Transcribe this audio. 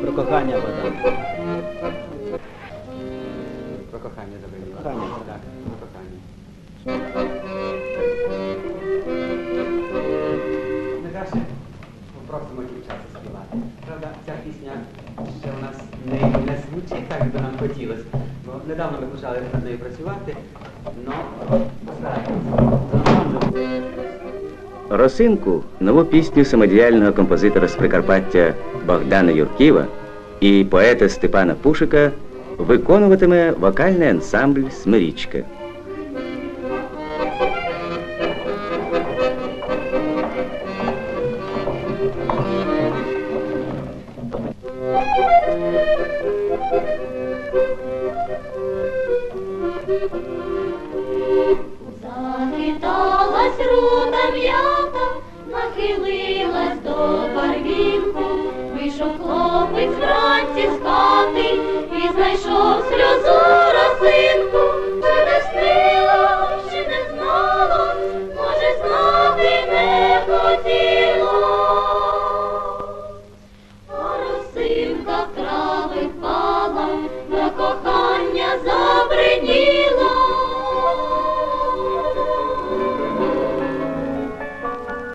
Про кохання вода. Про кохання добре. Кохання. Так, про кохання. Найкраще попросимо дівчата співати. Правда, ця пісня ще у нас не, не звучить так, як би нам хотілося. Бо недавно ми почали над нею працювати, але Росинку, нову пісню самодіяльного композитора з Прикарпаття Богдана Юрківа і поета Степана Пушика виконуватиме вокальний ансамбль Смирічка. Захиталась рута Вийшов хлопець вранці з і знайшов сльози.